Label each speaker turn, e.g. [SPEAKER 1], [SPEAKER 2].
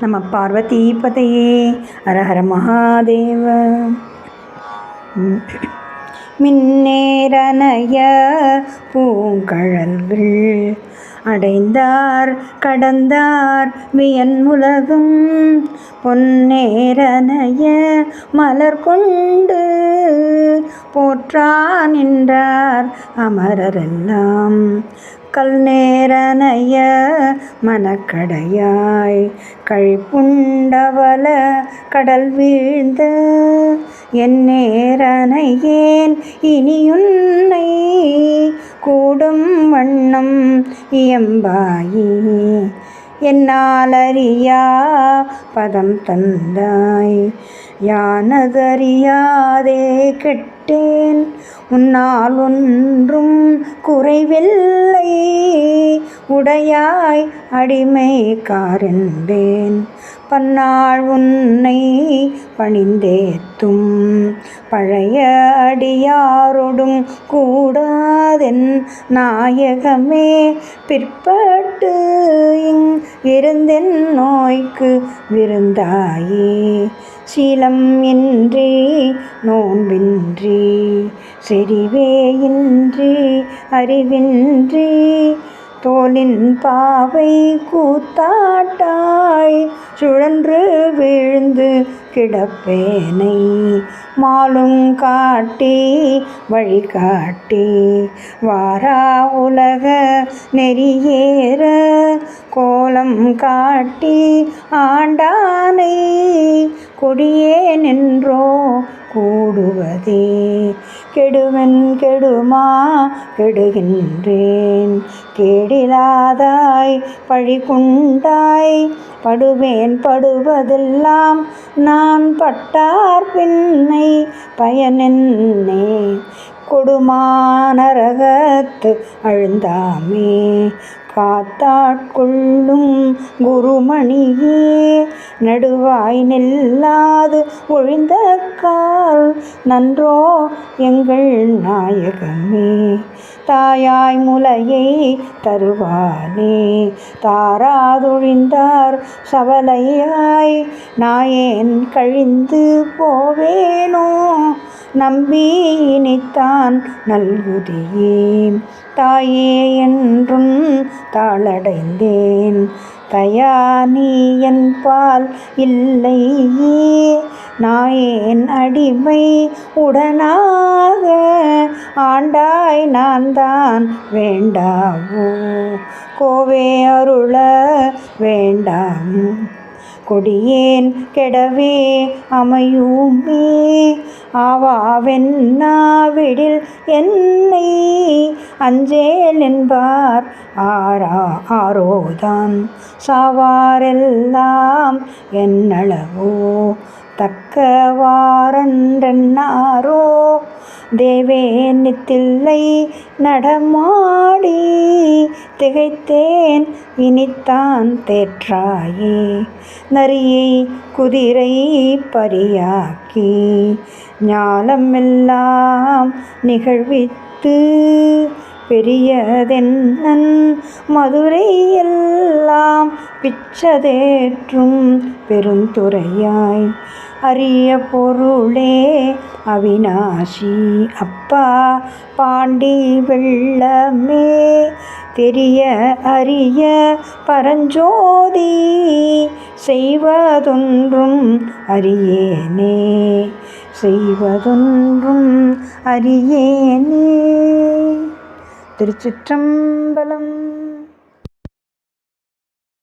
[SPEAKER 1] நம பார்வதி பதையே ஹரஹர மகாதேவ. மின்னேரனைய பூங்கழல்கள் அடைந்தார் கடந்தார் வியன் உலகும். பொன்னேரனைய மலர் கொண்டு போற்றா நின்றார் அமரரெல்லாம். கல் நேரனைய மனக்கடையாய் கழிப்புண்டவல கடல் வீழ்ந்த என் நேரனையேன் இனியுன்னை கூடும் வண்ணம் இயம்பாயே. என்னாலறியா? பதம் தந்தாய். யானதறியாதே கெட்டேன். உன்னால் ஒன்றும் குறைவில்லை. உடையாய் அடிமைக்காரென்பேன் பன்னாள் உன்னை பணிந்தேத்தும். பழைய அடியாரோடும் கூடாதென் நாயகமே. பிற்பட்டு இங் இருந்தென் நோய்க்கு விருந்தாயே. சீலம் இன்றி நோன்பின்றி செறிவே இன்றி அறிவின்றி தோலின் பாவை கூத்தாட்டாய் சுழன்று விழுந்து கிடப்பேனை மாலும் காட்டி வழி காட்டி. வாரா உலக நெறியேற கோலம் காட்டி ஆண்டானை கொடியே நின்றோ கூடுவதே. கெடுவன் கெடுமா கெடுகின்றேன் கேடிலாதாய் பழி கொண்டாய் படுவேன் படுவதெல்லாம் நான் நான் பட்டார் பின்னை பயனென்னே. கொடுமானரகத்து அழுந்தாமே. காத்தாட்கொள்ளும் குருமணியே நடுவாய் நெல்லாது ஒழிந்த கால் நன்றோ எங்கள் நாயகமே. தாயாய் முலையை தருவானே தாராதொழிந்தார் சவலையாய் நாயேன் கழிந்து போவேனோ நம்பி இனித்தான் நல்குதியே தாயே என்றும் தாளடைந்தேன். தயா நீ என் பால் இல்லையே. நாயேன் அடிமை உடனாக. ஆண்டாய் நான் தான் வேண்டாவோ. கோவே அருள வேண்டாம். கொடியேன் கெடவே அமையுமே. ஆவாவென்னாவிடில் என்னை அஞ்சேல் என்பார். ஆரா ஆரோதான் சாவாரெல்லாம் என்னளவோ. தக்கவாரன்றென்னாரோ தேவே நடமாடி திகைத்தேன் இனித்தான் தேற்றாயே. நரியை குதிரை பரியாக்கி ஞாலமெல்லாம் நிகழ்வித்து பெரியதென்னன் மதுரை எல்லாம் பிச்சதேற்றும் பெருந்துறையாய் அரிய பொருளே அவினாஷி அப்பா. பாண்டி வெள்ளமே தெரிய அரிய பரஞ்சோதி. செய்வதொன்றும் அறியேனே செய்வதொன்றும் அறியேனே. திருச்சிற்றம்பலம்